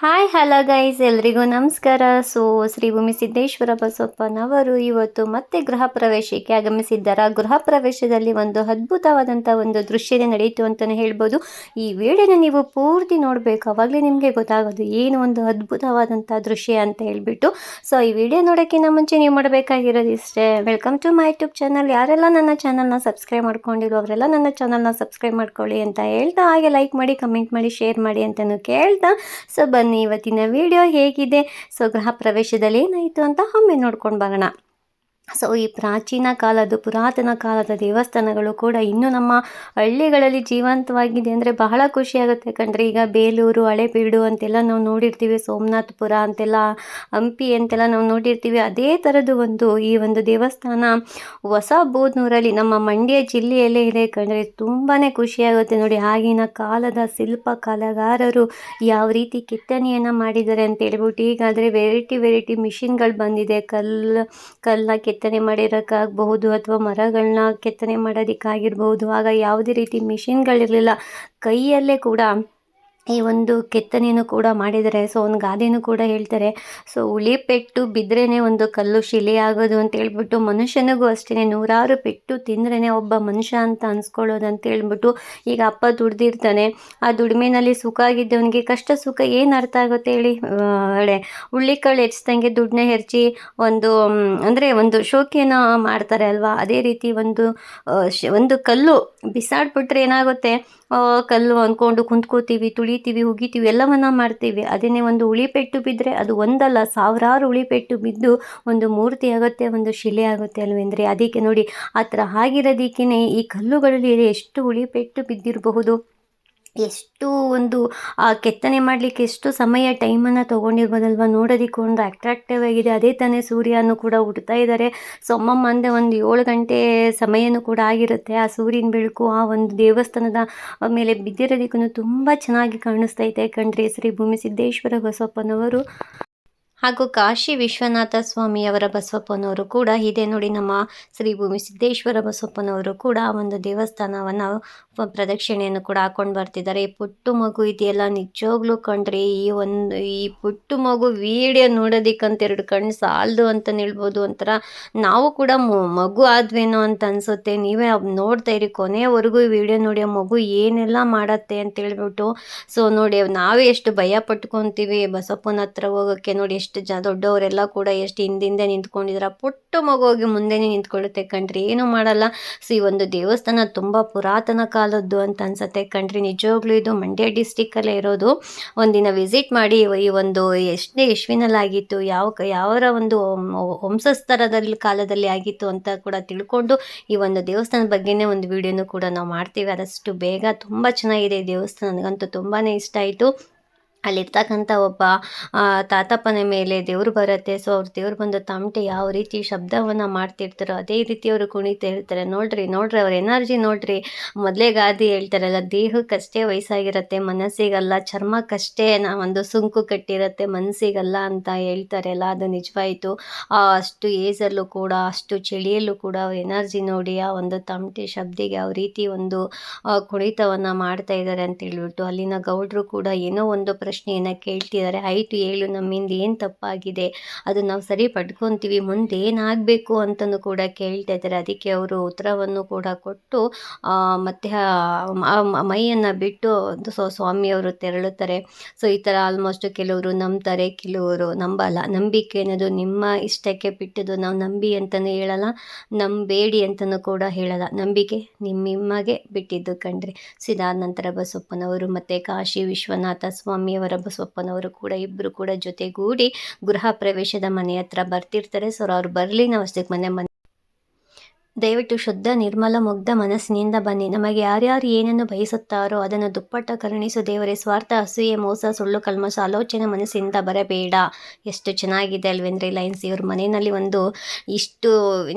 Hi hello guys ಎಲ್ರಿಗೂ ನಮಸ್ಕಾರ. So Shri ಭೂಮಿ ಸಿದ್ದೇಶ್ವರ ಬಸಪ್ಪನವರು ಇವತ್ತು ಮತ್ತೆ ಗೃಹ ಪ್ರವೇಶಕ್ಕೆ ಆಗಮಿಸಿದ್ದಾರೆ? ಗೃಹ ಪ್ರವೇಶದಲ್ಲಿ ಒಂದು ಅದ್ಭುತವಾದಂಥ ಒಂದು ದೃಶ್ಯನೇ ನಡೆಯಿತು ಅಂತಲೇ ಹೇಳ್ಬೋದು. ಈ ವಿಡಿಯೋನ ನೀವು ಪೂರ್ತಿ ನೋಡಬೇಕು. ಅವಾಗಲೇ ನಿಮಗೆ ಗೊತ್ತಾಗೋದು ಏನು ಒಂದು ಅದ್ಭುತವಾದಂಥ ದೃಶ್ಯ ಅಂತ ಹೇಳ್ಬಿಟ್ಟು. ಸೊ ಈ ವಿಡಿಯೋ ನೋಡೋಕ್ಕಿಂತ ಮುಂಚೆ ನೀವು ಮಾಡಬೇಕಾಗಿರೋದು ಇಷ್ಟೇ welcome to my YouTube channel ಯಾರೆಲ್ಲ ನನ್ನ ಚಾನಲ್ನ ಸಬ್ಸ್ಕ್ರೈಬ್ ಮಾಡ್ಕೊಂಡಿರೋ ಅವರೆಲ್ಲ ನನ್ನ ಚಾನಲ್ನ ಸಬ್ಸ್ಕ್ರೈಬ್ ಮಾಡ್ಕೊಳ್ಳಿ ಅಂತ ಹೇಳ್ತಾ, ಹಾಗೆ ಲೈಕ್ ಮಾಡಿ ಕಮೆಂಟ್ ಮಾಡಿ ಶೇರ್ ಮಾಡಿ ಅಂತಲೂ ಕೇಳ್ತಾ. ಸೊ ಬನ್ನಿ. ಇವತ್ತಿನ ವಿಡಿಯೋ ಹೇಗಿದೆ? ಸೊ ಗೃಹ ಪ್ರವೇಶದಲ್ಲಿ ಏನಾಯಿತು ಅಂತ ಒಮ್ಮೆ ನೋಡ್ಕೊಂಡು ಬರೋಣ. ಸೊ, ಈ ಪ್ರಾಚೀನ ಕಾಲದ ಪುರಾತನ ಕಾಲದ ದೇವಸ್ಥಾನಗಳು ಕೂಡ ಇನ್ನೂ ನಮ್ಮ ಹಳ್ಳಿಗಳಲ್ಲಿ ಜೀವಂತವಾಗಿದೆ ಅಂದರೆ ಬಹಳ ಖುಷಿಯಾಗುತ್ತೆ ಯಾಕಂದರೆ ಈಗ ಬೇಲೂರು, ಹಳೆಬೀಡು ಅಂತೆಲ್ಲ ನಾವು ನೋಡಿರ್ತೀವಿ, ಸೋಮನಾಥಪುರ ಅಂತೆಲ್ಲ, ಹಂಪಿ ಅಂತೆಲ್ಲ ನಾವು ನೋಡಿರ್ತೀವಿ. ಅದೇ ಥರದ್ದು ಒಂದು ಈ ಒಂದು ದೇವಸ್ಥಾನ ಹೊಸ ಬೋದ್ನೂರಲ್ಲಿ ನಮ್ಮ ಮಂಡ್ಯ ಜಿಲ್ಲೆಯಲ್ಲೇ ಇದೆ ಕಂಡ್ರೆ ತುಂಬಾ ಖುಷಿಯಾಗುತ್ತೆ ನೋಡಿ. ಆಗಿನ ಕಾಲದ ಶಿಲ್ಪ ಕಲಾಗಾರರು ಯಾವ ರೀತಿ ಕೆತ್ತನೆಯನ್ನು ಮಾಡಿದ್ದಾರೆ ಅಂತ ಹೇಳ್ಬಿಟ್ಟು ಈಗಾದರೆ ವೆರೈಟಿ ವೆರೈಟಿ ಮಿಷಿನ್ಗಳು ಬಂದಿದೆ. ಕಲ್ಲು ಕಲ್ಲನ್ನ ಕೆತ್ತನೆ ಮಾಡಿರೋಕ್ಕಾಗಬಹುದು ಅಥವಾ ಮರಗಳನ್ನ ಕೆತ್ತನೆ ಮಾಡೋದಕ್ಕಾಗಿರ್ಬೋದು ಆಗ ಯಾವುದೇ ರೀತಿ ಮಿಷಿನ್ಗಳಿರಲಿಲ್ಲ ಕೈಯಲ್ಲೇ ಕೂಡ ಈ ಒಂದು ಕೆತ್ತನೆಯನ್ನು ಕೂಡ ಮಾಡಿದ್ದಾರೆ. ಸೊ ಒಂದು ಗಾದೆನೂ ಕೂಡ ಹೇಳ್ತಾರೆ. ಸೊ ಉಳಿ ಪೆಟ್ಟು ಬಿದ್ರೇ ಒಂದು ಕಲ್ಲು ಶಿಲೆ ಆಗೋದು ಅಂತ ಹೇಳ್ಬಿಟ್ಟು ಮನುಷ್ಯನಿಗೂ ಅಷ್ಟೇ ನೂರಾರು ಪೆಟ್ಟು ತಿಂದ್ರೇ ಒಬ್ಬ ಮನುಷ್ಯ ಅಂತ ಅನ್ಸ್ಕೊಳ್ಳೋದು ಅಂತ ಹೇಳ್ಬಿಟ್ಟು ಈಗ ಅಪ್ಪ ದುಡ್ದಿರ್ತಾನೆ. ಆ ದುಡಿಮೆನಲ್ಲಿ ಸುಖ ಆಗಿದ್ದವನಿಗೆ ಕಷ್ಟ ಸುಖ ಏನು ಅರ್ಥ ಆಗುತ್ತೆ ಹೇಳಿ? ಹೇಳೆ ಹುಳ್ಳಿ ಕಾಳು ಹೆಚ್ಚಿದಂಗೆ ದುಡ್ಡನ್ನ ಹೆರ್ಚಿ ಒಂದು ಅಂದರೆ ಒಂದು ಶೋಕಿಯನ್ನು ಮಾಡ್ತಾರೆ ಅಲ್ವಾ? ಅದೇ ರೀತಿ ಒಂದು ಒಂದು ಕಲ್ಲು ಬಿಸಾಡ್ಬಿಟ್ರೆ ಏನಾಗುತ್ತೆ? ಕಲ್ಲು ಅಂದ್ಕೊಂಡು ಕುಂತ್ಕೋತೀವಿ ತುಳಿತೀವಿ ಹುಗಿತೀವಿ ಎಲ್ಲವನ್ನ ಮಾಡ್ತೀವಿ. ಅದನ್ನೇ ಒಂದು ಉಳಿಪೆಟ್ಟು ಬಿದ್ದರೆ ಅದು ಒಂದಲ್ಲ, ಸಾವಿರಾರು ಉಳಿಪೆಟ್ಟು ಬಿದ್ದು ಒಂದು ಮೂರ್ತಿ ಆಗುತ್ತೆ, ಒಂದು ಶಿಲೆ ಆಗುತ್ತೆ ಅಲ್ವೇಂದರೆ ಅದಕ್ಕೆ ನೋಡಿ, ಆ ಥರ ಆಗಿರೋದಕ್ಕೇ ಈ ಕಲ್ಲುಗಳಲ್ಲಿ ಎಷ್ಟು ಉಳಿಪೆಟ್ಟು ಬಿದ್ದಿರಬಹುದು? ಎಷ್ಟು ಒಂದು, ಆ ಕೆತ್ತನೆ ಮಾಡಲಿಕ್ಕೆ ಎಷ್ಟು ಸಮಯ, ಟೈಮನ್ನು ತೊಗೊಂಡಿರ್ಬೋದಲ್ವ? ನೋಡೋದಕ್ಕೆ ಒಂದು ಅಟ್ರಾಕ್ಟಿವ್ ಆಗಿದೆ. ಅದೇ ತಾನೇ ಸೂರ್ಯನೂ ಕೂಡ ಹುಡ್ತಾ ಇದ್ದಾರೆ. ಸೊ ಅಮ್ಮಮ್ಮ ಅಂದೆ ಒಂದು ಏಳು ಗಂಟೆ ಸಮಯನೂ ಕೂಡ ಆಗಿರುತ್ತೆ. ಆ ಸೂರ್ಯನ ಬೆಳಕು, ಆ ಒಂದು ದೇವಸ್ಥಾನದ ಮೇಲೆ ಬಿದ್ದಿರೋದಕ್ಕೂ ತುಂಬ ಚೆನ್ನಾಗಿ ಕಾಣಿಸ್ತೈತೆ ಕಣ್ರಿ, ಶ್ರೀ ಭೂಮಿ ಸಿದ್ದೇಶ್ವರ ಬಸಪ್ಪನವರು. ಹಾಗೂ ಕಾಶಿ ವಿಶ್ವನಾಥ ಸ್ವಾಮಿಯವರ ಬಸವಪ್ಪನವರು ಕೂಡ, ಇದೆ ನೋಡಿ ನಮ್ಮ ಶ್ರೀ ಭೂಮಿ ಸಿದ್ದೇಶ್ವರ ಬಸವಪ್ಪನವರು ಕೂಡ ಒಂದು ದೇವಸ್ಥಾನವನ್ನು ಪ್ರದಕ್ಷಿಣೆಯನ್ನು ಕೂಡ ಹಾಕೊಂಡು ಬರ್ತಿದ್ದಾರೆ. ಈ ಪುಟ್ಟು ಮಗು ಇದೆಯಲ್ಲ, ನಿಜವಾಗ್ಲೂ ಕಂಡ್ರಿ ಈ ಒಂದು ಈ ಪುಟ್ಟು ಮಗು ವಿಡಿಯೋ ನೋಡೋದಿಕ್ಕಂತ ಎರಡು ಕಣ್ಣು ಸಾಲದು ಅಂತ ಹೇಳ್ಬೋದು ಒಂಥರ. ನಾವು ಕೂಡ ಮಗು ಆದ್ವೇನೋ ಅಂತ ಅನ್ಸುತ್ತೆ. ನೀವೇ ನೋಡ್ತಾ ಇರಿ, ಕೊನೆಯವರೆಗೂ ಈ ವಿಡಿಯೋ ನೋಡಿ, ಆ ಮಗು ಏನೆಲ್ಲ ಮಾಡತ್ತೆ ಅಂತ ಹೇಳ್ಬಿಟ್ಟು. ಸೊ ನೋಡಿ, ನಾವೇ ಎಷ್ಟು ಭಯ ಪಟ್ಕೊತೀವಿ ಬಸಪ್ಪನ ಹತ್ರ ಹೋಗೋಕ್ಕೆ ನೋಡಿ ಎಷ್ಟು ಜ ದೊಡ್ಡವರೆಲ್ಲ ಕೂಡ ಎಷ್ಟು ಹಿಂದಿಂದೆ ನಿಂತ್ಕೊಂಡಿದ್ರ. ಪುಟ್ಟು ಮಗುವಾಗಿ ಮುಂದೆನೇ ನಿಂತ್ಕೊಳ್ಳುತ್ತೆ ಕಣ್ರಿ. ಏನು ಮಾಡಲ್ಲ. ಸೊ ಈ ಒಂದು ದೇವಸ್ಥಾನ ತುಂಬ ಪುರಾತನ ಕಾಲದ್ದು ಅಂತ ಅನ್ಸುತ್ತೆ ಕಣ್ರಿ. ನಿಜವಾಗ್ಲೂ ಇದು ಮಂಡ್ಯ ಡಿಸ್ಟಿಕ್ಕಲ್ಲೇ ಇರೋದು. ಒಂದಿನ ವಿಸಿಟ್ ಮಾಡಿ ಈ ಒಂದು ಎಷ್ಟನೇ ಯಶ್ವಿನಲ್ಲಾಗಿತ್ತು, ಯಾವ ಯಾವರ ಒಂದು ವಂಶಸ್ಥರದಲ್ಲಿ, ಕಾಲದಲ್ಲಿ ಆಗಿತ್ತು ಅಂತ ಕೂಡ ತಿಳ್ಕೊಂಡು ಈ ಒಂದು ದೇವಸ್ಥಾನದ ಬಗ್ಗೆನೇ ಒಂದು ವಿಡಿಯೋನು ಕೂಡ ನಾವು ಮಾಡ್ತೀವಿ. ಆದಷ್ಟು ಬೇಗ ತುಂಬ ಚೆನ್ನಾಗಿದೆ ದೇವಸ್ಥಾನ. ನನಗಂತೂ ತುಂಬಾ ಇಷ್ಟ ಆಯಿತು. ಅಲ್ಲಿರ್ತಕ್ಕಂಥ ಒಬ್ಬ ತಾತಪ್ಪನ ಮೇಲೆ ದೇವ್ರು ಬರುತ್ತೆ. ಸೊ ಅವ್ರು ದೇವ್ರು ಬಂದು ತಮಟೆ ಯಾವ ರೀತಿ ಶಬ್ದವನ್ನು ಮಾಡ್ತಿರ್ತಾರೋ ಅದೇ ರೀತಿ ಅವರು ಕುಣಿತಾ ಇರ್ತಾರೆ. ನೋಡ್ರಿ ನೋಡ್ರಿ, ಅವ್ರ ಎನರ್ಜಿ ನೋಡ್ರಿ. ಮೊದಲೇ ಗಾದಿ ಹೇಳ್ತಾರಲ್ಲ, ದೇಹಕ್ಕಷ್ಟೇ ವಯಸ್ಸಾಗಿರುತ್ತೆ, ಮನಸ್ಸಿಗಲ್ಲ, ಚರ್ಮಕ್ಕಷ್ಟೇ ನಾ ಒಂದು ಸುಂಕು ಕಟ್ಟಿರುತ್ತೆ, ಮನಸ್ಸಿಗಲ್ಲ ಅಂತ ಹೇಳ್ತಾರಲ್ಲ ಅದು ನಿಜವಾಯಿತು. ಅಷ್ಟು ಏಜಲ್ಲೂ ಕೂಡ, ಅಷ್ಟು ಚಳಿಯಲ್ಲೂ ಕೂಡ ಅವ್ರ ಎನರ್ಜಿ ನೋಡಿ ಆ ಒಂದು ತಮಟೆ ಶಬ್ದಿಗೆ ಯಾವ ರೀತಿ ಒಂದು ಕುಣಿತವನ್ನು ಮಾಡ್ತಾ ಇದ್ದಾರೆ ಅಂತ ಹೇಳ್ಬಿಟ್ಟು ಅಲ್ಲಿನ ಗೌಡ್ರು ಕೂಡ ಏನೋ ಒಂದು ಪ್ರಶ್ನೆ ಪ್ರಶ್ನೆಯನ್ನು ಕೇಳ್ತಿದ್ದಾರೆ. ಆಯಿತು ಹೇಳು, ನಮ್ಮಿಂದ ಏನು ತಪ್ಪಾಗಿದೆ? ಅದು ನಾವು ಸರಿ ಪಡ್ಕೊತೀವಿ, ಮುಂದೆ ಏನಾಗಬೇಕು ಅಂತಲೂ ಕೂಡ ಕೇಳ್ತಾ ಇದ್ದಾರೆ. ಅದಕ್ಕೆ ಅವರು ಉತ್ತರವನ್ನು ಕೂಡ ಕೊಟ್ಟು ಮತ್ತು ಮೈಯನ್ನು ಬಿಟ್ಟು ಸೊ ಸ್ವಾಮಿಯವರು ತೆರಳುತ್ತಾರೆ. ಸೊ, ಈ ಥರ ಆಲ್ಮೋಸ್ಟ್ ಕೆಲವರು ನಂಬ್ತಾರೆ, ಕೆಲವರು ನಂಬಲ್ಲ. ನಂಬಿಕೆ ಅನ್ನೋದು ನಿಮ್ಮ ಇಷ್ಟಕ್ಕೆ ಬಿಟ್ಟಿದ್ದು ನಾವು ನಂಬಿ ಅಂತಲೂ ಹೇಳಲ್ಲ, ನಂಬೇಡಿ ಅಂತಲೂ ಕೂಡ ಹೇಳಲ್ಲ. ನಂಬಿಕೆ ನಿಮ್ಮಿಮ್ಮಗೆ ಬಿಟ್ಟಿದ್ದು ಕಂಡ್ರೆ. ಸಿದಾನಂತರ ನಂತರ ಬಸಪ್ಪನವರು ಮತ್ತು ಕಾಶಿ ವಿಶ್ವನಾಥ ಸ್ವಾಮಿಯವರು ಬಸವಪ್ಪನವರು ಕೂಡ ಇಬ್ಬರು ಕೂಡ ಜೊತೆಗೂಡಿ ಗೃಹ ಪ್ರವೇಶದ ಮನೆ ಹತ್ರ ಬರ್ತಿರ್ತಾರೆ. ಸೊ ಅವ್ರು ಬರಲಿ ನಾವು ಅಷ್ಟಕ್ಕೆ ಮನೆ ಮನೆ ದಯವಿಟ್ಟು ಶುದ್ಧ, ನಿರ್ಮಲ, ಮುಗ್ಧ ಮನಸ್ಸಿನಿಂದ ಬನ್ನಿ. ನಮಗೆ ಯಾರ್ಯಾರು ಏನನ್ನು ಬಯಸುತ್ತಾರೋ ಅದನ್ನು ದುಪ್ಪಟ್ಟ ಕರುಣಿಸು ದೇವರೇ. ಸ್ವಾರ್ಥ, ಅಸೂಯೆ, ಮೋಸ, ಸುಳ್ಳು ಕಲ್ಮಶ ಆಲೋಚನೆ ಮನಸ್ಸಿಂದ ಬರಬೇಡ. ಎಷ್ಟು ಚೆನ್ನಾಗಿದೆ ಅಲ್ವೇಂದ್ರೆ ಲೈನ್ಸ್ ಇವ್ರ ಮನೆಯಲ್ಲಿ ಒಂದು ಇಷ್ಟು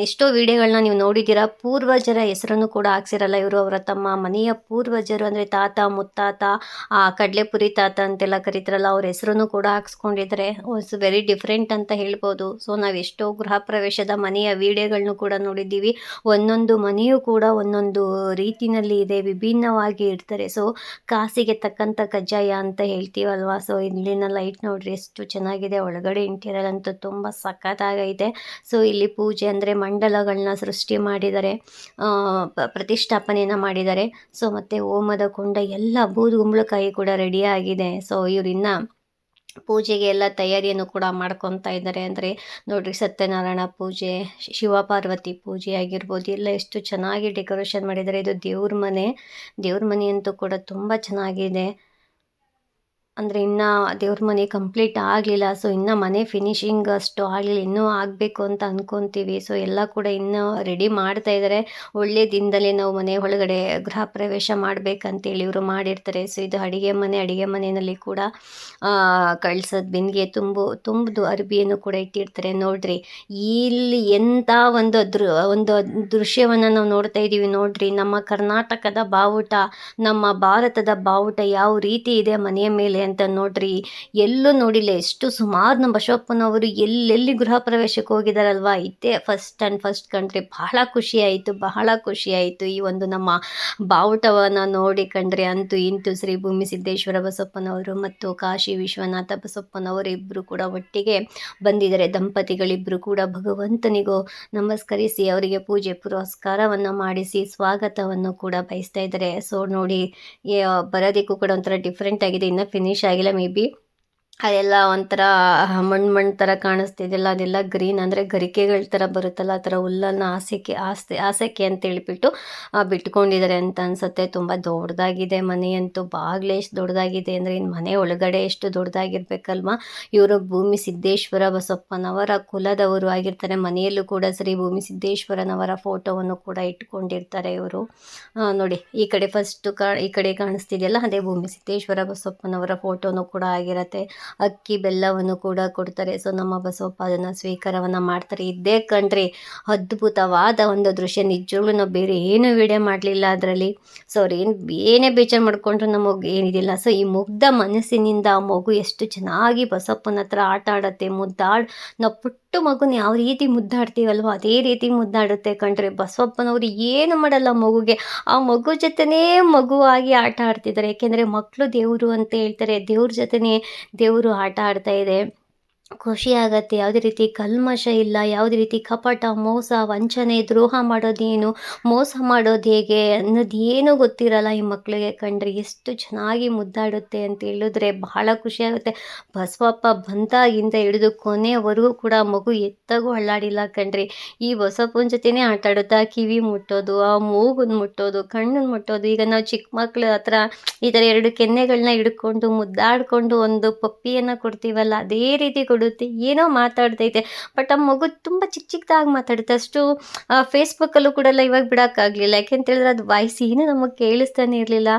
ಎಷ್ಟೋ ವಿಡಿಯೋಗಳನ್ನ ನೀವು ನೋಡಿದ್ದೀರಾ. ಪೂರ್ವಜರ ಹೆಸರನ್ನು ಕೂಡ ಹಾಕ್ಸಿರಲ್ಲ ಇವರು ಅವರ ತಮ್ಮ. ಮನೆಯ ಪೂರ್ವಜರು ಅಂದರೆ ತಾತ, ಮುತ್ತಾತ, ಆ ಕಡಲೆಪುರಿ ತಾತ ಅಂತೆಲ್ಲ ಕರೀತಾರಲ್ಲ, ಅವ್ರ ಹೆಸರನ್ನು ಕೂಡ ಹಾಕ್ಸ್ಕೊಂಡಿದ್ರೆ ಇಟ್ಸ್ ವೆರಿ ಡಿಫ್ರೆಂಟ್ ಅಂತ ಹೇಳ್ಬೋದು. ಸೊ ನಾವು ಎಷ್ಟೋ ಗೃಹ ಪ್ರವೇಶದ ಮನೆಯ ವಿಡಿಯೋಗಳನ್ನು ಕೂಡ ನೋಡಿದ್ದೀವಿ. ಒಂದೊಂದು ಮನೆಯೂ ಕೂಡ ಒಂದೊಂದು ರೀತಿನಲ್ಲಿ ಇದೆ, ವಿಭಿನ್ನವಾಗಿ ಇಡ್ತಾರೆ. ಸೊ ಕಾಸಿಗೆ ತಕ್ಕಂಥ ಕಜ್ಜಾಯ ಅಂತ ಹೇಳ್ತೀವಲ್ವಾ? ಸೊ ಇಲ್ಲಿನ ಲೈಟ್ ನೋಡ್ರಿ, ಎಷ್ಟು ಚೆನ್ನಾಗಿದೆ. ಒಳಗಡೆ ಇಂಟೀರಿಯರ್ ಅಂತೂ ತುಂಬ ಸಖತ್ತಾಗೈತೆ. ಸೊ ಇಲ್ಲಿ ಪೂಜೆ ಅಂದರೆ ಮಂಡಲಗಳನ್ನ ಸೃಷ್ಟಿ ಮಾಡಿದ್ದಾರೆ. ಪ್ರತಿಷ್ಠಾಪನೆಯನ್ನು ಮಾಡಿದ್ದಾರೆ. ಸೊ ಮತ್ತು ಹೋಮದ ಕುಂಡ ಎಲ್ಲ ಬೂದುಗುಂಬಳಕಾಯಿ ಕೂಡ ರೆಡಿಯಾಗಿದೆ ಸೊ ಇವರಿನ್ನ ಪೂಜೆಗೆ ಎಲ್ಲ ತಯಾರಿಯನ್ನು ಕೂಡ ಮಾಡ್ಕೊತಾ ಇದ್ದಾರೆ. ಅಂದರೆ ನೋಡಿರಿ ಸತ್ಯನಾರಾಯಣ ಪೂಜೆ, ಶಿವಪಾರ್ವತಿ ಶಿವ ಪಾರ್ವತಿ ಪೂಜೆ ಆಗಿರ್ಬೋದು, ಎಲ್ಲ ಎಷ್ಟು ಚೆನ್ನಾಗಿ ಡೆಕೋರೇಷನ್ ಮಾಡಿದ್ದಾರೆ. ಇದು ದೇವ್ರ ಮನೆ. ದೇವ್ರ ಮನೆ ಅಂತೂ ಕೂಡ ತುಂಬ ಚೆನ್ನಾಗಿದೆ. ಅಂದರೆ ಇನ್ನು ದೇವ್ರ ಮನೆ ಕಂಪ್ಲೀಟ್ ಆಗಲಿಲ್ಲ ಸೊ ಇನ್ನು ಮನೆ ಫಿನಿಶಿಂಗ್ ಅಷ್ಟು ಆಗಲಿಲ್ಲ, ಇನ್ನೂ ಆಗಬೇಕು ಅಂತ ಅಂದ್ಕೊತೀವಿ ಸೊ ಎಲ್ಲ ಕೂಡ ಇನ್ನೂ ರೆಡಿ ಮಾಡ್ತಾ ಇದ್ದಾರೆ ಒಳ್ಳೆ ದಿನದಲ್ಲೇ ನಾವು ಮನೆ ಒಳಗಡೆ ಗೃಹ ಪ್ರವೇಶ ಮಾಡಬೇಕಂತೇಳಿ ಇವರು ಮಾಡಿರ್ತಾರೆ. ಸೊ ಇದು ಅಡುಗೆ ಮನೆ, ಅಡುಗೆ ಮನೆಯಲ್ಲಿ ಕೂಡ ಕಳ್ಸೋದು ಬಿಂದಿಗೆ ತುಂಬು, ತುಂಬದು ಅರಬಿಯನ್ನು ಕೂಡ ಇಟ್ಟಿರ್ತಾರೆ. ನೋಡ್ರಿ, ಇಲ್ಲಿ ಎಂಥ ಒಂದು ದೃ, ಒಂದು ದೃಶ್ಯವನ್ನು ನಾವು ನೋಡ್ತಾ ಇದ್ದೀವಿ ನೋಡ್ರಿ. ನಮ್ಮ ಕರ್ನಾಟಕದ ಬಾವುಟ, ನಮ್ಮ ಭಾರತದ ಬಾವುಟ ಯಾವ ರೀತಿ ಇದೆ ಮನೆಯ ಮೇಲೆ ಅಂತ ನೋಡ್ರಿ. ಎಲ್ಲೂ ನೋಡಿಲ್ಲ, ಎಷ್ಟು ಸುಮಾರು ನಮ್ಮ ಬಸವಪ್ಪನವರು ಎಲ್ಲೆಲ್ಲಿ ಗೃಹ ಪ್ರವೇಶಕ್ಕೆ ಹೋಗಿದಾರಲ್ವಾ? ಇದ್ದೇ ಫಸ್ಟ್ ಆ್ಯಂಡ್ ಫಸ್ಟ್ ಕಂಡ್ರೆ ಬಹಳ ಖುಷಿ ಆಯಿತು, ಬಹಳ ಖುಷಿ ಆಯಿತು. ಈ ಒಂದು ನಮ್ಮ ಬಾವುಟವನ್ನು ನೋಡಿ ಕಂಡ್ರೆ ಅಂತೂ ಇಂತೂ ಶ್ರೀ ಭೂಮಿ ಸಿದ್ದೇಶ್ವರ ಬಸಪ್ಪನವರು ಮತ್ತು ಕಾಶಿ ವಿಶ್ವನಾಥ ಬಸಪ್ಪನವರು ಇಬ್ಬರು ಕೂಡ ಒಟ್ಟಿಗೆ ಬಂದಿದ್ದಾರೆ. ದಂಪತಿಗಳಿಬ್ಬರು ಕೂಡ ಭಗವಂತನಿಗೂ ನಮಸ್ಕರಿಸಿ, ಅವರಿಗೆ ಪೂಜೆ ಪುರಸ್ಕಾರವನ್ನು ಮಾಡಿಸಿ, ಸ್ವಾಗತವನ್ನು ಕೂಡ ಬಯಸ್ತಾ ಇದ್ದಾರೆ. ಸೊ ನೋಡಿ ಬರೋದಕ್ಕೂ ಕೂಡ ಒಂಥರ ಡಿಫ್ರೆಂಟ್ ಆಗಿದೆ. ಇನ್ನು ಫಿನಿಶ್ ಆಗಿಲ್ಲ ಮೇ ಬಿ ಅದೆಲ್ಲ ಒಂಥರ ಮಣ್ಣು ಮಣ್ಣು ಥರ ಕಾಣಿಸ್ತಿದೆಯಲ್ಲ ಅದೆಲ್ಲ ಗ್ರೀನ್ ಅಂದರೆ ಗರಿಕೆಗಳ ಥರ ಬರುತ್ತಲ್ಲ, ಆ ಥರ ಹುಲ್ಲನ್ನು ಆಸೆಕೆ ಆಸೆ ಆಸೆಕೆ ಅಂತ ಹೇಳ್ಬಿಟ್ಟು ಬಿಟ್ಕೊಂಡಿದ್ದಾರೆ ಅಂತ ಅನ್ಸುತ್ತೆ. ತುಂಬ ದೊಡ್ಡದಾಗಿದೆ ಮನೆಯಂತೂ. ಬಾಗಿಲು ಎಷ್ಟು ದೊಡ್ಡದಾಗಿದೆ ಅಂದರೆ ಇನ್ನು ಮನೆ ಒಳಗಡೆ ಎಷ್ಟು ದೊಡ್ಡದಾಗಿರ್ಬೇಕಲ್ವಾ? ಇವರು ಭೂಮಿ ಸಿದ್ದೇಶ್ವರ ಬಸಪ್ಪನವರ ಕುಲದವರು ಆಗಿರ್ತಾರೆ. ಮನೆಯಲ್ಲೂ ಕೂಡ ಶ್ರೀ ಭೂಮಿ ಸಿದ್ದೇಶ್ವರನವರ ಫೋಟೋವನ್ನು ಕೂಡ ಇಟ್ಕೊಂಡಿರ್ತಾರೆ ಇವರು. ನೋಡಿ, ಈ ಕಡೆ ಫಸ್ಟು ಕಾ, ಈ ಕಡೆ ಕಾಣಿಸ್ತಿದೆಯಲ್ಲ, ಅದೇ ಭೂಮಿ ಸಿದ್ದೇಶ್ವರ ಬಸಪ್ಪನವರ ಫೋಟೋನು ಕೂಡ ಆಗಿರುತ್ತೆ. ಅಕ್ಕಿ ಬೆಲ್ಲವನ್ನು ಕೂಡ ಕೊಡ್ತಾರೆ. ಸೊ ನಮ್ಮ ಬಸವಪ್ಪ ಅದನ್ನು ಸ್ವೀಕಾರವನ್ನು ಮಾಡ್ತಾರೆ. ಇದ್ದೇ ಕಂಡ್ರಿ ಅದ್ಭುತವಾದ ಒಂದು ದೃಶ್ಯ. ನಿಜವಾಗ್ಲೂ ನಾವು ಬೇರೆ ಏನು ವಿಡಿಯೋ ಮಾಡಲಿಲ್ಲ ಅದರಲ್ಲಿ. ಸೊ ಅವ್ರು ಏನು, ಏನೇ ಬೇಜಾರು ಮಾಡಿಕೊಂಡ್ರು ನಮಗೆ ಏನಿದಿಲ್ಲ. ಸೊ ಈ ಮುಗ್ಧ ಮನಸ್ಸಿನಿಂದ ಮಗು ಎಷ್ಟು ಚೆನ್ನಾಗಿ ಬಸಪ್ಪನ ಹತ್ರ ಆಟ ಆಡತ್ತೆ, ಮುದ್ದಾಡ್, ನಾವು ಪುಟ್ಟ ಮಗುನ ಯಾವ ರೀತಿ ಮುದ್ದಾಡ್ತೀವಲ್ವೋ, ಅದೇ ರೀತಿ ಮುದ್ದಾಡುತ್ತೆ ಕಂಡ್ರೆ ಬಸವಪ್ಪನವರು ಏನು ಮಾಡಲ್ಲ ಮಗುಗೆ. ಆ ಮಗು ಜೊತೆನೇ ಮಗುವಾಗಿ ಆಟ ಆಡ್ತಿದ್ದಾರೆ. ಯಾಕೆಂದರೆ ಮಕ್ಕಳು ದೇವರು ಅಂತ ಹೇಳ್ತಾರೆ. ದೇವ್ರ ಜೊತೆನೇ ದೇವರು ಆಟ ಆಡ್ತಾ ಇದೆ. ಖುಷಿ ಆಗತ್ತೆ. ಯಾವುದೇ ರೀತಿ ಕಲ್ಮಶ ಇಲ್ಲ, ಯಾವುದೇ ರೀತಿ ಕಪಟ, ಮೋಸ, ವಂಚನೆ, ದ್ರೋಹ ಮಾಡೋದೇನು ಮೋಸ ಮಾಡೋದು ಹೇಗೆ ಅನ್ನೋದು ಏನೂ ಗೊತ್ತಿರಲ್ಲ ಈ ಮಕ್ಕಳಿಗೆ ಕಂಡ್ರೆ. ಎಷ್ಟು ಚೆನ್ನಾಗಿ ಮುದ್ದಾಡುತ್ತೆ ಅಂತ ಹೇಳಿದ್ರೆ ಬಹಳ ಖುಷಿ ಆಗುತ್ತೆ. ಬಸವಪ್ಪ ಬಂದಾಗಿಂದ ಹಿಡಿದು ಕೊನೆವರೆಗೂ ಕೂಡ ಮಗು ಎತ್ತಾಗೂ ಅಳ್ಳಾಡಿಲ್ಲ ಕಣ್ರಿ ಈ ಬಸಪ್ಪನ ಜೊತೆನೇ ಆಟಾಡುತ್ತಾ ಕಿವಿ ಮುಟ್ಟೋದು, ಆ ಮೂಗನ್ನ ಮುಟ್ಟೋದು ಕಣ್ಣನ್ನು ಮುಟ್ಟೋದು. ಈಗ ನಾವು ಚಿಕ್ಕ ಮಕ್ಕಳ ಹತ್ರ ಈ ಥರ ಎರಡು ಕೆನ್ನೆಗಳನ್ನ ಹಿಡ್ಕೊಂಡು, ಮುದ್ದಾಡಿಕೊಂಡು ಒಂದು ಪಪ್ಪಿಯನ್ನು ಕೊಡ್ತೀವಲ್ಲ, ಅದೇ ರೀತಿ ಕೊಡುತ್ತೆ, ಏನೋ ಮಾತಾಡ್ತೈತೆ. ಬಟ್ ಆ ಮಗು ತುಂಬ ಚಿಕ್ಕ ಚಿಕ್ಕದಾಗಿ ಮಾತಾಡುತ್ತೆ. ಅಷ್ಟು ಫೇಸ್ಬುಕ್ಕಲ್ಲೂ ಕೂಡ ಇವಾಗ ಬಿಡೋಕ್ಕಾಗಲಿಲ್ಲ. ಯಾಕೆಂತ ಹೇಳಿದ್ರೆ ಅದು ವಾಯ್ಸ್ ಏನು ನಮಗೆ ಕೇಳಿಸ್ತಾನೆ ಇರಲಿಲ್ಲ.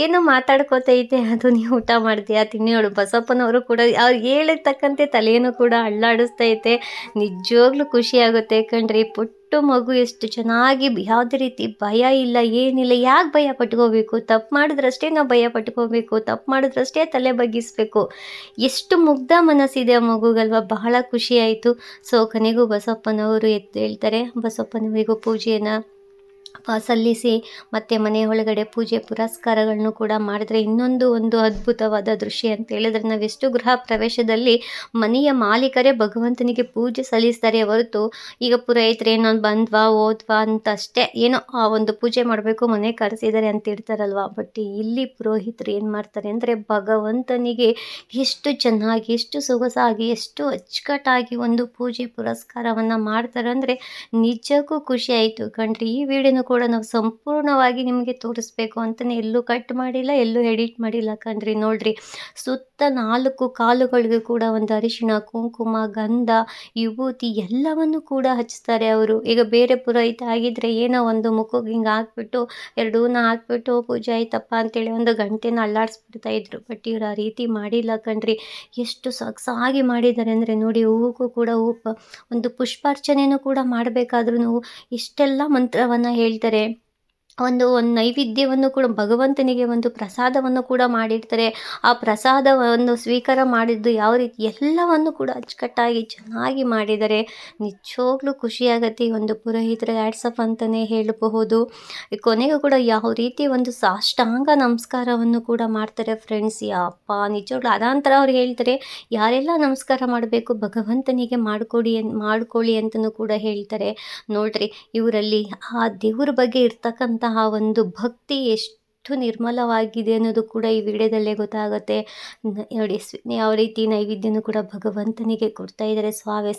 ಏನು ಮಾತಾಡ್ಕೋತೈತೆ, ಅದು ನೀವು ಊಟ ಮಾಡ್ತೀಯಾ ತಿನ್ನೋಳು ಬಸಪ್ಪನವರು ಕೂಡ, ಅವ್ರು ಹೇಳಿರ್ತಕ್ಕಂತೆ ತಲೆಯನ್ನು ಕೂಡ ಅಳ್ಳಾಡಿಸ್ತೈತೆ ನಿಜವಾಗ್ಲೂ ಖುಷಿ ಆಗುತ್ತೆ ಕಣ್ರಿ. ಪುಟ್ಟ ಮಗು ಎಷ್ಟು ಚೆನ್ನಾಗಿ ಯಾವುದೇ ರೀತಿ ಭಯ ಇಲ್ಲ, ಏನಿಲ್ಲ, ಯಾಕೆ ಭಯ ಪಟ್ಕೋಬೇಕು? ತಪ್ಪು ಮಾಡಿದ್ರಷ್ಟೇ ನಾವು ಭಯ ಪಟ್ಕೋಬೇಕು, ತಪ್ಪು ಮಾಡಿದ್ರಷ್ಟೇ ತಲೆ ಬಗ್ಗಿಸ್ಬೇಕು. ಎಷ್ಟು ಮುಗ್ಧ ಮನಸ್ಸಿದೆ ಆ ಮಗುಗಲ್ವ? ಬಹಳ ಖುಷಿ ಆಯಿತು. ಸೊ, ಕೊನೆಗೂ ಬಸಪ್ಪನವರು ಎದ್ದು ಹೇಳ್ತಾರೆ, ಬಸಪ್ಪನವರಿಗೂ ಪೂಜೆಯನ್ನು ಸಲ್ಲಿಸಿ ಮತ್ತು ಮನೆ ಒಳಗಡೆ ಪೂಜೆ ಪುರಸ್ಕಾರಗಳನ್ನು ಕೂಡ ಮಾಡಿದ್ರೆ ಇನ್ನೊಂದು ಒಂದು ಅದ್ಭುತವಾದ ದೃಶ್ಯ ಅಂತ ಹೇಳಿದ್ರೆ ನಾವೆಷ್ಟು ಗೃಹ ಪ್ರವೇಶದಲ್ಲಿ ಮನೆಯ ಮಾಲೀಕರೇ ಭಗವಂತನಿಗೆ ಪೂಜೆ ಸಲ್ಲಿಸ್ತಾರೆ ಹೊರತು ಈಗ ಪುರೋಹಿತರು ಏನೋ ಬಂದ್ವಾ, ಓದ್ವಾ ಅಂತ ಅಷ್ಟೇ. ಏನೋ ಆ ಒಂದು ಪೂಜೆ ಮಾಡಬೇಕು, ಮನೆ ಕರೆಸಿದ್ದಾರೆ ಅಂತ ಇರ್ತಾರಲ್ವ? ಬಟ್ ಇಲ್ಲಿ ಪುರೋಹಿತರು ಏನು ಮಾಡ್ತಾರೆ ಅಂದರೆ ಭಗವಂತನಿಗೆ ಎಷ್ಟು ಚೆನ್ನಾಗಿ, ಎಷ್ಟು ಸೊಗಸಾಗಿ, ಎಷ್ಟು ಅಚ್ಚುಕಟ್ಟಾಗಿ ಒಂದು ಪೂಜೆ ಪುರಸ್ಕಾರವನ್ನು ಮಾಡ್ತಾರೆ ಅಂದರೆ ನಿಜಕ್ಕೂ ಖುಷಿ ಆಯಿತು. ಕಣ್ರಿ, ಈ ವಿಡಿಯೋನು ಕೂಡ ನಾವು ಸಂಪೂರ್ಣವಾಗಿ ನಿಮಗೆ ತೋರಿಸ್ಬೇಕು ಅಂತಲೇ ಎಲ್ಲೂ ಕಟ್ ಮಾಡಿಲ್ಲ, ಎಲ್ಲೂ ಎಡಿಟ್ ಮಾಡಿಲ್ಲ ಕಣ್ರಿ. ನೋಡ್ರಿ, ಸುತ್ತ ನಾಲ್ಕು ಕಾಲುಗಳಿಗೂ ಕೂಡ ಒಂದು ಅರಿಶಿಣ, ಕುಂಕುಮ, ಗಂಧ, ವಿಭೂತಿ ಎಲ್ಲವನ್ನು ಕೂಡ ಹಚ್ತಾರೆ ಅವರು. ಈಗ ಬೇರೆ ಪುರೋಹಿತ ಆಗಿದ್ರೆ ಏನೋ ಒಂದು ಮುಖಕ್ಕೆ ಹಿಂಗೆ ಹಾಕ್ಬಿಟ್ಟು ಎರಡೂನ ಹಾಕ್ಬಿಟ್ಟು ಪೂಜೆ ಆಯ್ತಪ್ಪ ಅಂತೇಳಿ ಒಂದು ಗಂಟೆನ ಅಲ್ಲಾಡಿಸ್ಬಿಡ್ತಾ ಇದ್ರು. ಬಟ್ ಇವ್ರು ಆ ರೀತಿ ಮಾಡಿಲ್ಲ ಕಣ್ರಿ. ಎಷ್ಟು ಸೊಗಸಾಗಿ ಮಾಡಿದ್ದಾರೆ ಅಂದರೆ ನೋಡಿ, ಹೂವಿಗೂ ಕೂಡ ಹೂ ಒಂದು ಪುಷ್ಪಾರ್ಚನೆಯೂ ಕೂಡ ಮಾಡಬೇಕಾದ್ರೂ ಇಷ್ಟೆಲ್ಲ ಮಂತ್ರವನ್ನು ಹೇಳ್ತಾರೆ. ಒಂದು ಒಂದು ನೈವೇದ್ಯವನ್ನು ಕೂಡ ಭಗವಂತನಿಗೆ ಒಂದು ಪ್ರಸಾದವನ್ನು ಕೂಡ ಮಾಡಿರ್ತಾರೆ. ಆ ಪ್ರಸಾದವನ್ನು ಸ್ವೀಕಾರ ಮಾಡಿದ್ದು ಯಾವ ರೀತಿ ಎಲ್ಲವನ್ನು ಕೂಡ ಅಚ್ಚುಕಟ್ಟಾಗಿ ಚೆನ್ನಾಗಿ ಮಾಡಿದ್ದಾರೆ ನಿಜವಾಗ್ಲೂ ಖುಷಿಯಾಗತ್ತೆ. ಈ ಒಂದು ಪುರೋಹಿತರ ಆಡ್ಸಪ್ ಅಂತಲೇ ಹೇಳಬಹುದು. ಕೊನೆಗೂ ಕೂಡ ಯಾವ ರೀತಿ ಒಂದು ಸಾಷ್ಟಾಂಗ ನಮಸ್ಕಾರವನ್ನು ಕೂಡ ಮಾಡ್ತಾರೆ ಫ್ರೆಂಡ್ಸ್ ಯಪ್ಪ ನಿಜವಾಗ್ಲೂ ಅದಾಂತರ ಅವ್ರು ಹೇಳ್ತಾರೆ, ಯಾರೆಲ್ಲ ನಮಸ್ಕಾರ ಮಾಡಬೇಕು ಭಗವಂತನಿಗೆ ಮಾಡಿಕೊಡಿ ಮಾಡ್ಕೊಳ್ಳಿ ಅಂತಲೂ ಕೂಡ ಹೇಳ್ತಾರೆ. ನೋಡ್ರಿ, ಇವರಲ್ಲಿ ಆ ದೇವ್ರ ಬಗ್ಗೆ ಇರ್ತಕ್ಕಂತಹ ಒಂದು ಭಕ್ತಿ ಎಷ್ಟು ನಿರ್ಮಲವಾಗಿದೆ ಅನ್ನೋದು ಕೂಡ ಈ ವಿಡಿಯೋದಲ್ಲೇ ಗೊತ್ತಾಗುತ್ತೆ. ನೋಡಿ ಯಾವ ರೀತಿ ನೈವೇದ್ಯನೂ ಕೂಡ ಭಗವಂತನಿಗೆ ಕೊಡ್ತಾ ಇದ್ದಾರೆ.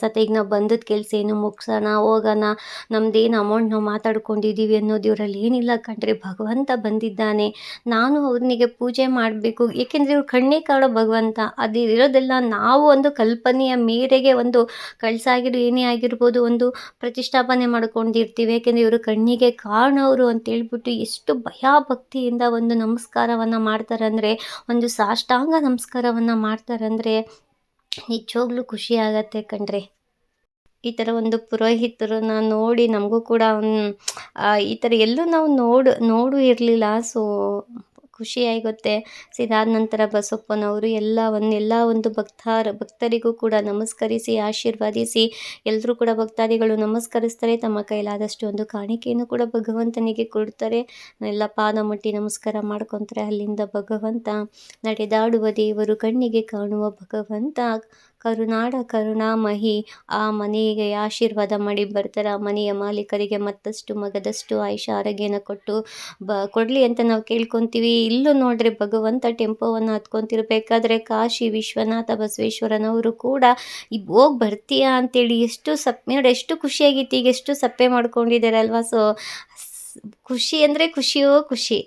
ಸತ, ಈಗ ನಾವು ಬಂದದ ಕೆಲಸ ಏನು? ಮುಗಿಸೋಣ, ಹೋಗೋಣ? ನಮ್ದೇನು ಅಮೌಂಟ್ ನಾವು ಮಾತಾಡ್ಕೊಂಡಿದ್ದೀವಿ ಅನ್ನೋದು ಇವರಲ್ಲಿ ಏನಿಲ್ಲ ಕಂಡ್ರೆ ಭಗವಂತ ಬಂದಿದ್ದಾನೆ. ನಾನು ಅವನಿಗೆ ಪೂಜೆ ಮಾಡಬೇಕು. ಏಕೆಂದರೆ ಇವ್ರು ಕಣ್ಣೇ ಕಾಣೋ ಭಗವಂತ. ಅದು ಇರೋದೆಲ್ಲ ನಾವು ಒಂದು ಕಲ್ಪನೆಯ ಮೇರೆಗೆ ಒಂದು ಕಳ್ಸಾಗಿರೋ, ಏನೇ ಆಗಿರ್ಬೋದು ಒಂದು ಪ್ರತಿಷ್ಠಾಪನೆ ಮಾಡ್ಕೊಂಡಿರ್ತೀವಿ. ಯಾಕೆಂದರೆ ಇವರು ಕಣ್ಣಿಗೆ ಕಾಣೋರು ಅಂತೇಳ್ಬಿಟ್ಟು ಎಷ್ಟು ಭಯ ಭಕ್ತಿಯಿಂದ ಒಂದು ನಮಸ್ಕಾರವನ್ನು ಮಾಡ್ತಾರಂದರೆ, ಒಂದು ಸಾಷ್ಟಾಂಗ ನಮಸ್ಕಾರವನ್ನು ಮಾಡ್ತಾರಂದರೆ ನಿಜವಾಗ್ಲೂ ಖುಷಿ ಆಗತ್ತೆ ಕಣ್ರಿ. ಈ ಥರ ಒಂದು ಪುರೋಹಿತರನ್ನ ನೋಡಿ ನಮಗೂ ಕೂಡ ಈ ಥರ ಎಲ್ಲೂ ನಾವು ನೋಡು ನೋಡು ಇರಲಿಲ್ಲ. ಸೊ ಖುಷಿ ಆಗುತ್ತೆ ಸೊ ಇದಾದ ನಂತರ ಬಸಪ್ಪನವರು ಎಲ್ಲ ಒಂದು ಎಲ್ಲ ಒಂದು ಭಕ್ತಾರ, ಭಕ್ತರಿಗೂ ಕೂಡ ನಮಸ್ಕರಿಸಿ, ಆಶೀರ್ವಾದಿಸಿ ಎಲ್ಲರೂ ಕೂಡ ಭಕ್ತಾದಿಗಳು ನಮಸ್ಕರಿಸ್ತಾರೆ. ತಮ್ಮ ಕೈಲಾದಷ್ಟು ಒಂದು ಕಾಣಿಕೆಯನ್ನು ಕೂಡ ಭಗವಂತನಿಗೆ ಕೊಡ್ತಾರೆ. ಎಲ್ಲ ಪಾದ ಮುಟ್ಟಿ ನಮಸ್ಕಾರ ಮಾಡ್ಕೊತಾರೆ. ಅಲ್ಲಿಂದ ಭಗವಂತ ನಡೆದಾಡುವ ದೇವರು, ಕಣ್ಣಿಗೆ ಕಾಣುವ ಭಗವಂತ. ಕರುನಾಡ ಕರುಣಾಮಹಿ ಆ ಮನೆಗೆ ಆಶೀರ್ವಾದ ಮಾಡಿ ಬರ್ತಾರೆ. ಆ ಮನೆಯ ಮಾಲೀಕರಿಗೆ ಮತ್ತಷ್ಟು ಮಗದಷ್ಟು ಆಯುಷ ಆರೋಗ್ಯನ ಕೊಟ್ಟು ಬ, ಕೊಡಲಿ ಅಂತ ನಾವು ಕೇಳ್ಕೊತೀವಿ. ಇಲ್ಲೂ ನೋಡ್ರಿ ಭಗವಂತ ಟೆಂಪೋವನ್ನು ಹತ್ಕೊತಿರ್ಬೇಕಾದ್ರೆ ಕಾಶಿ ವಿಶ್ವನಾಥ ಬಸವೇಶ್ವರನವರು ಕೂಡ ಹೋಗಿ ಬರ್ತೀಯಾ ಅಂತೇಳಿ ಎಷ್ಟು ಸಪ್, ನೋಡಿ ಎಷ್ಟು ಖುಷಿಯಾಗಿತ್ತು, ಈಗ ಎಷ್ಟು ಸಪ್ಪೆ ಮಾಡ್ಕೊಂಡಿದ್ದಾರೆ ಅಲ್ವಾ? ಸೊ, ಖುಷಿ ಅಂದರೆ ಖುಷಿಯೋ ಖುಷಿ.